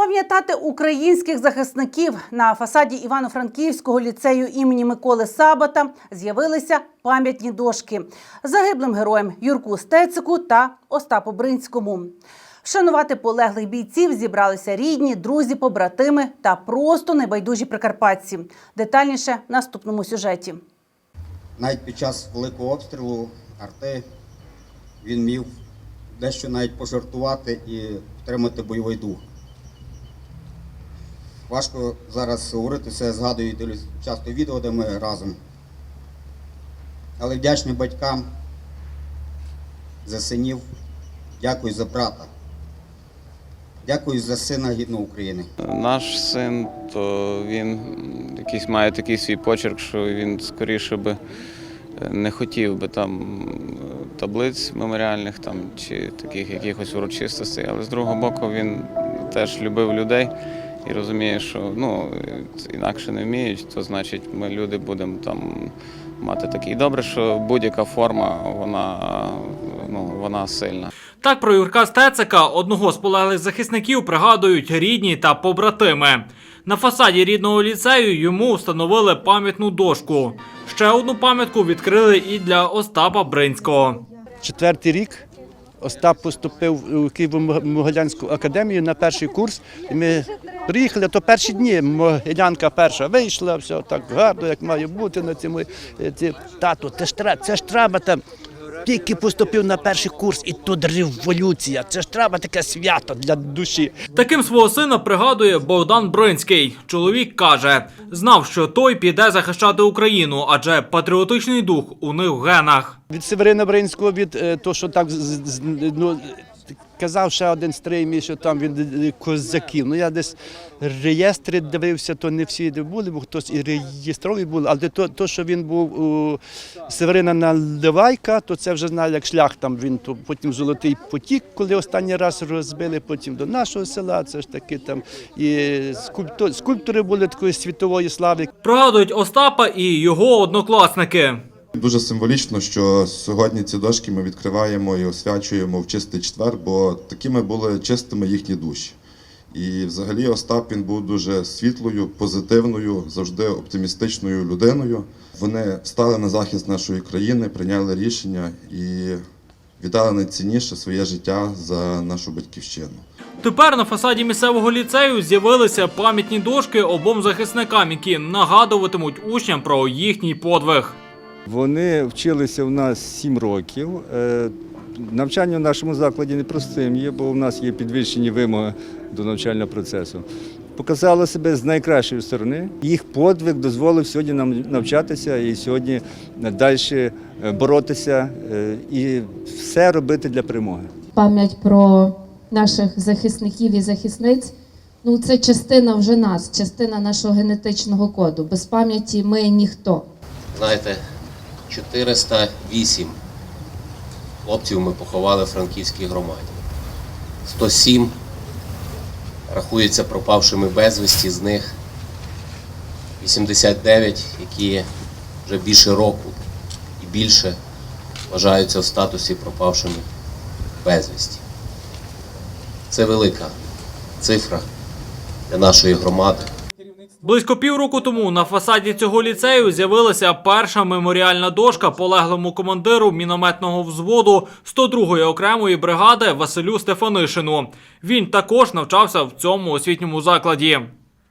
Пам'ятати українських захисників на фасаді Івано-Франківського ліцею імені Миколи Сабата з'явилися пам'ятні дошки загиблим героям Юрку Стецику та Остапу Бринському. Вшанувати полеглих бійців зібралися рідні, друзі, побратими та просто небайдужі прикарпатці. Детальніше в наступному сюжеті. Навіть під час великого обстрілу арти він міг дещо навіть пожартувати і підтримати бойовий дух. Важко зараз говорити, все згадую дивлюсь часто відео, де ми разом. Але вдячний батькам за синів, дякую за брата. Дякую за сина гідного України. Наш син, то він якийсь має такий свій почерк, що він скоріше би е, не хотів би там таблиць меморіальних там, чи таких якихось урочистостей, але з другого боку він теж любив людей і розуміє, що ну, інакше не вміють, то значить ми люди будемо там мати такий. Добре, що будь-яка форма, вона, ну, вона сильна. Так про Юрка Стецика, одного з полеглих захисників, пригадують рідні та побратими. На фасаді рідного ліцею йому встановили пам'ятну дошку. Ще одну пам'ятку відкрили і для Остапа Бринського. Четвертий рік Остап поступив у Києво-Могилянську академію на перший курс. І ми приїхали, то перші дні Могилянка перша вийшла, все так гарно, як має бути на цьому. е, ці- Тату, це ж треба, це ж треба там. Тільки поступив на перший курс, і тут революція. Це ж треба таке свято для душі. Таким свого сина пригадує Богдан Бринський. Чоловік каже, знав, що той піде захищати Україну, адже патріотичний дух у них в генах. Від Северина Бринського, від е, того, що так ну, казав ще один стрій мій, що там він козаків. Ну я десь реєстри дивився, то не всі були, бо хтось і реєстрові були, але то, то що він був у Северина Наливайка, то це вже знаю, як шлях там він то потім золотий потік, коли останній раз розбили, потім до нашого села. Це ж таки там і скульптури, скульптори були такої світової слави. Пригадують Остапа і його однокласники. Дуже символічно, що сьогодні ці дошки ми відкриваємо і освячуємо в чистий четвер, бо такими були чистими їхні душі. І взагалі Остап він був дуже світлою, позитивною, завжди оптимістичною людиною. Вони стали на захист нашої країни, прийняли рішення і віддали найцінніше своє життя за нашу батьківщину. Тепер на фасаді місцевого ліцею з'явилися пам'ятні дошки обом захисникам, які нагадуватимуть учням про їхній подвиг. Вони вчилися у нас 7 років. Е, Навчання в нашому закладі непростим є, бо у нас є підвищені вимоги до навчального процесу. Показали себе з найкращої сторони. Їх подвиг дозволив сьогодні нам навчатися і сьогодні далі боротися е, і все робити для перемоги. пам'ять про наших захисників і захисниць. Ну, це частина вже нас, частина нашого генетичного коду. Без пам'яті ми ніхто. Знаєте, 408 хлопців ми поховали в Франківській громаді. 107 рахуються пропавшими безвісті, з них 89, які вже більше року і більше вважаються в статусі пропавшими безвісті. Це велика цифра для нашої громади. Близько півроку тому на фасаді цього ліцею з'явилася перша меморіальна дошка полеглому командиру мінометного взводу 102-ї окремої бригади Василю Стефанишину. Він також навчався в цьому освітньому закладі.